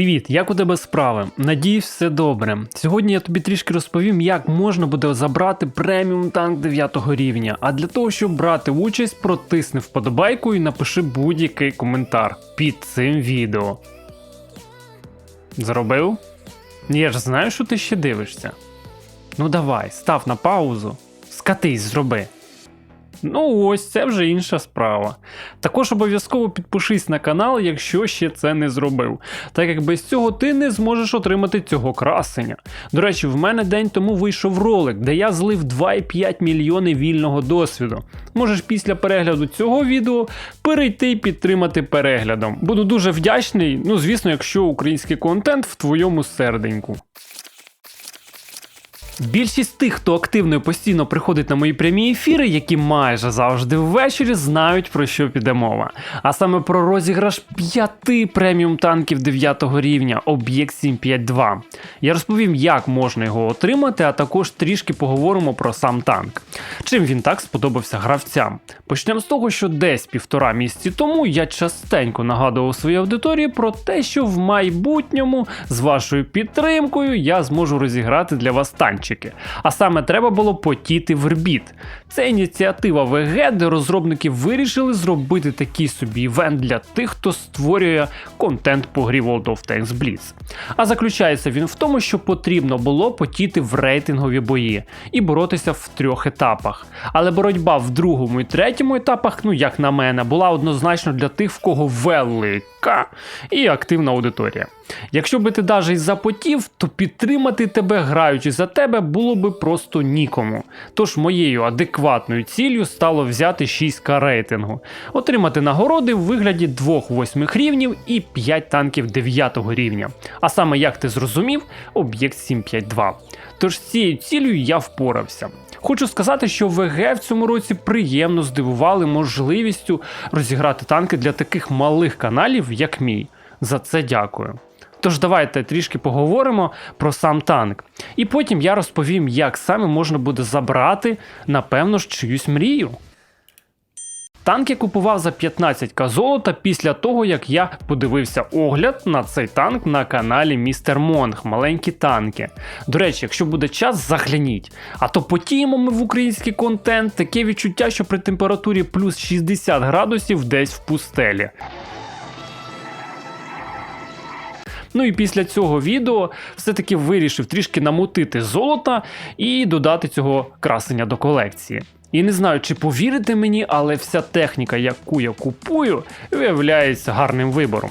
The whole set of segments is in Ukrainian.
Привіт, як у тебе справи? Надіюсь, все добре. Сьогодні я тобі трішки розповім, як можна буде забрати преміум танк 9 рівня. А для того, щоб брати участь, протисни вподобайку і напиши будь-який коментар під цим відео. Зробив? Я ж знаю, що ти ще дивишся. Ну давай, став на паузу, скатись, зроби. Ну ось це вже інша справа. Також обов'язково підпишись на канал, якщо ще це не зробив, так як без цього ти не зможеш отримати цього красення. До речі, в мене день тому вийшов ролик, де я злив 2,5 мільйони вільного досвіду. Можеш після перегляду цього відео перейти і підтримати переглядом. Буду дуже вдячний, ну звісно, якщо український контент в твоєму серденьку. Більшість тих, хто активно і постійно приходить на мої прямі ефіри, які майже завжди ввечері, знають про що піде мова. А саме про розіграш п'яти преміум танків 9 рівня Об'єкт 752. Я розповім, як можна його отримати, а також трішки поговоримо про сам танк. Чим він так сподобався гравцям. Почнемо з того, що десь півтора місяці тому я частенько нагадував своїй аудиторії про те, що в майбутньому з вашою підтримкою я зможу розіграти для вас танчики. А саме треба було потіти в вербіт. Це ініціатива ВГ, де розробники вирішили зробити такий собі івент для тих, хто створює контент по грі World of Tanks Blitz. А заключається він в тому, що потрібно було потіти в рейтингові бої і боротися в трьох етапах. Але боротьба в другому і третьому етапах, ну як на мене, була однозначно для тих, в кого велика і активна аудиторія. Якщо би ти навіть і запотів, то підтримати тебе, граючи за тебе, було би просто нікому. Тож моєю адекватною ціллю стало взяти 6к рейтингу, отримати нагороди в вигляді двох восьмих рівнів і 5 танків 9 рівня. А саме, як ти зрозумів, об'єкт 752. Тож з цією цілею я впорався. Хочу сказати, що ВГ в цьому році приємно здивували можливістю розіграти танки для таких малих каналів, як мій. За це дякую. Тож давайте трішки поговоримо про сам танк. І потім я розповім, як саме можна буде забрати, напевно ж, чиюсь мрію. Танк я купував за 15к золота після того, як я подивився огляд на цей танк на каналі Містер Монг, маленькі танки. До речі, якщо буде час, загляніть. А то потіємо ми в український контент, таке відчуття, що при температурі плюс 60 градусів десь в пустелі. Ну і після цього відео все-таки вирішив трішки намутити золота і додати цього красення до колекції. І не знаю, чи повірите мені, але вся техніка, яку я купую, виявляється гарним вибором.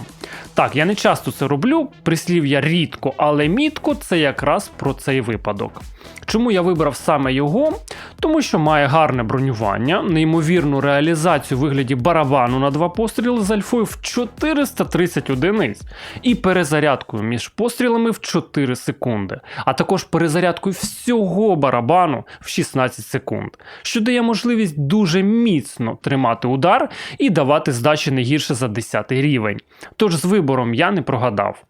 Так, я не часто це роблю, прислів'я рідко, але мітко це якраз про цей випадок. Чому я вибрав саме його? Тому що має гарне бронювання, неймовірну реалізацію у вигляді барабану на два постріли з альфою в 430 одиниць і перезарядкою між пострілами в 4 секунди, а також перезарядкою всього барабану в 16 секунд, що дає можливість дуже міцно тримати удар і давати здачі не гірше за 10 рівень. Тож з вибором я не прогадав.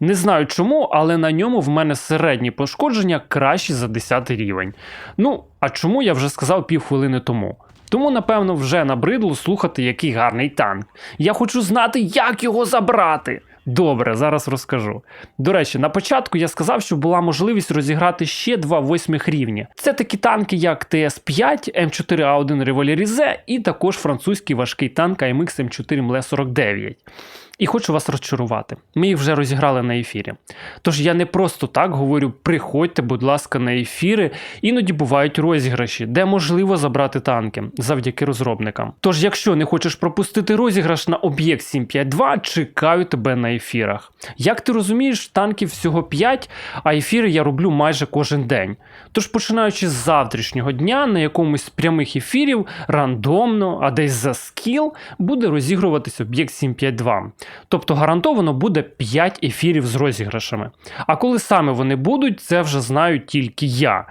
Не знаю чому, але на ньому в мене середні пошкодження кращі за 10 рівень. Ну, а чому я вже сказав півхвилини тому? Тому, напевно, вже набридло слухати, який гарний танк. Я хочу знати, як його забрати. Добре, зараз розкажу. До речі, на початку я сказав, що була можливість розіграти ще два восьмих рівня. Це такі танки, як ТС-5, М4А1 Револірізе і також французький важкий танк AMX М4 мле 49 і хочу вас розчарувати. Ми їх вже розіграли на ефірі. Тож я не просто так говорю: приходьте, будь ласка, на ефіри. Іноді бувають розіграші, де можливо забрати танки завдяки розробникам. Тож, якщо не хочеш пропустити розіграш на об'єкт 752, чекаю тебе на ефірах. Як ти розумієш, танків всього 5, а ефіри я роблю майже кожен день. Тож, починаючи з завтрашнього дня, на якомусь з прямих ефірів рандомно, а десь за скіл, буде розігруватись об'єкт 752. Тобто гарантовано буде 5 ефірів з розіграшами. А коли саме вони будуть, це вже знаю тільки я.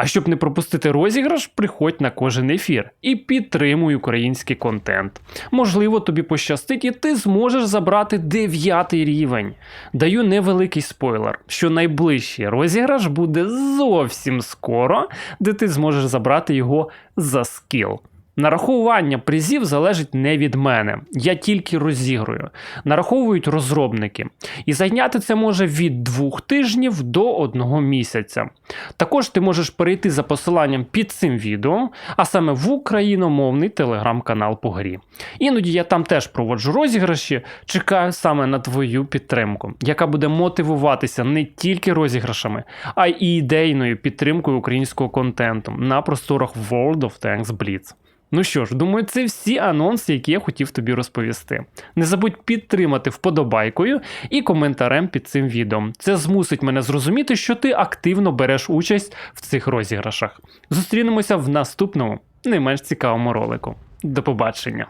А щоб не пропустити розіграш, приходь на кожен ефір і підтримуй український контент. Можливо, тобі пощастить, і ти зможеш забрати 9 рівень. Даю невеликий спойлер, що найближчий розіграш буде зовсім скоро, де ти зможеш забрати його за скіл. Нарахування призів залежить не від мене. Я тільки розігрую. Нараховують розробники. І зайняти це може від двох тижнів до одного місяця. Також ти можеш перейти за посиланням під цим відео, а саме в україномовний телеграм-канал по грі. Іноді я там теж проводжу розіграші, чекаю саме на твою підтримку, яка буде мотивуватися не тільки розіграшами, а й ідейною підтримкою українського контенту на просторах World of Tanks Blitz. Ну що ж, думаю, це всі анонси, які я хотів тобі розповісти. Не забудь підтримати вподобайкою і коментарем під цим відео. Це змусить мене зрозуміти, що ти активно береш участь в цих розіграшах. Зустрінемося в наступному, не менш цікавому ролику. До побачення!